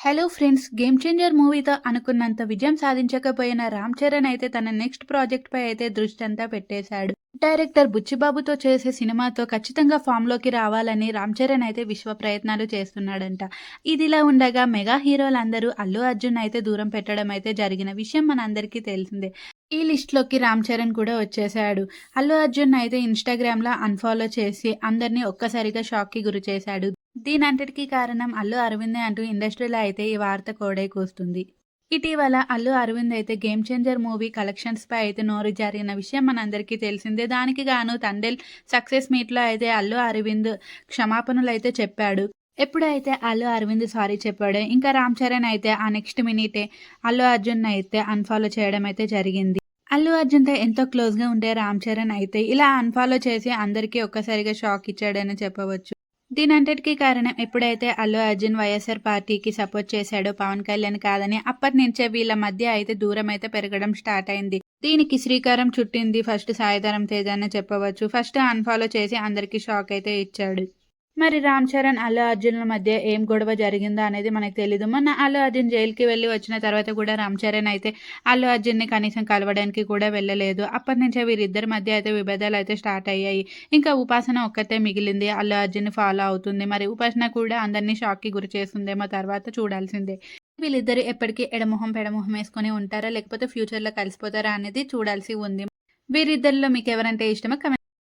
Hello friends game changer మూవీతో అనుకున్నంత విజయం సాధించకపోయిన రామ్ చరణ్ అయితే తన నెక్స్ట్ ప్రాజెక్ట్ పై అయితే దృష్టి అంతా పెట్టేశాడు. డైరెక్టర్ బుచ్చిబాబుతో చేసే సినిమాతో ఖచ్చితంగా ఫామ్లోకి రావాలని రామ్ చరణ్ అయితే విశ్వ ప్రయత్నాలు చేస్తున్నాడంట. ఇదిలా ఉండగా మెగా హీరోలందరూ అల్లు అర్జున్ అయితే దూరం పెట్టడం అయితే జరిగిన విషయం మనందరికీ తెలిసిందే. ఈ లిస్ట్లోకి రామ్ చరణ్ కూడా వచ్చేసాడు అల్లు అర్జున్ అయితే ఇన్స్టాగ్రామ్లో అన్ఫాలో చేసి అందరినీ ఒక్కసారిగా షాక్కి గురి చేశాడు. దీనంతటికీ కారణం అల్లు అరవిందే అంటూ ఇండస్ట్రీలో అయితే ఈ వార్త కోడై కూస్తుంది. ఇటీవల అల్లు అరవింద్ అయితే గేమ్ చేంజర్ మూవీ కలెక్షన్స్ పై అయితే నోరు జారిన విషయం మనందరికీ తెలిసిందే. దానికి గాను తండెల్ సక్సెస్ మీట్లో అయితే అల్లు అరవింద్ క్షమాపణలు అయితే చెప్పాడు. ఎప్పుడైతే అల్లు అరవింద్ సారీ చెప్పాడో ఇంకా రామ్ చరణ్ అయితే ఆ నెక్స్ట్ మినిటే అల్లు అర్జున్ అయితే అన్ఫాలో చేయడం అయితే జరిగింది. అల్లు అర్జున్తో ఎంతో క్లోజ్గా ఉండే రామ్ చరణ్ అయితే ఇలా అన్ఫాలో చేసి అందరికీ ఒక్కసారిగా షాక్ ఇచ్చాడని చెప్పవచ్చు. దీనంతటికీ కారణం ఎప్పుడైతే అల్లు అర్జున్ వైఎస్ఆర్ పార్టీకి సపోర్ట్ చేశాడో పవన్ కళ్యాణ్ కాదని అప్పటి నుంచే వీళ్ళ మధ్య అయితే దూరం అయితే పెరగడం స్టార్ట్ అయింది. దీనికి శ్రీకారం చుట్టింది ఫస్ట్ సాయిధరం తేజ అని చెప్పవచ్చు. ఫస్ట్ అన్ఫాలో చేసి అందరికీ షాక్ అయితే ఇచ్చాడు. మరి రామ్ చరణ్ అల్లు అర్జున్ల మధ్య ఏం గొడవ జరిగిందో అనేది మనకు తెలియదు మొన్న అల్లు అర్జున్ జైలుకి వెళ్ళి వచ్చిన తర్వాత కూడా రామ్ చరణ్ అయితే అల్లు అర్జున్ని కనీసం కలవడానికి కూడా వెళ్ళలేదు. అప్పటి నుంచే వీరిద్దరి మధ్య అయితే విభేదాలు అయితే స్టార్ట్ అయ్యాయి. ఇంకా ఉపాసన ఒక్కతే మిగిలింది. అల్లు అర్జున్ ఫాలో అవుతుంది. మరి ఉపాసన కూడా అందరినీ షాక్కి గురి చేస్తుందేమో తర్వాత చూడాల్సిందే. వీళ్ళిద్దరు ఎప్పటికీ ఎడమొహం పెడమొహం వేసుకొని ఉంటారా? లేకపోతే ఫ్యూచర్లో కలిసిపోతారా అనేది చూడాల్సి ఉంది. వీరిద్దరిలో మీకు ఎవరంటే ఇష్టమో కమెంట్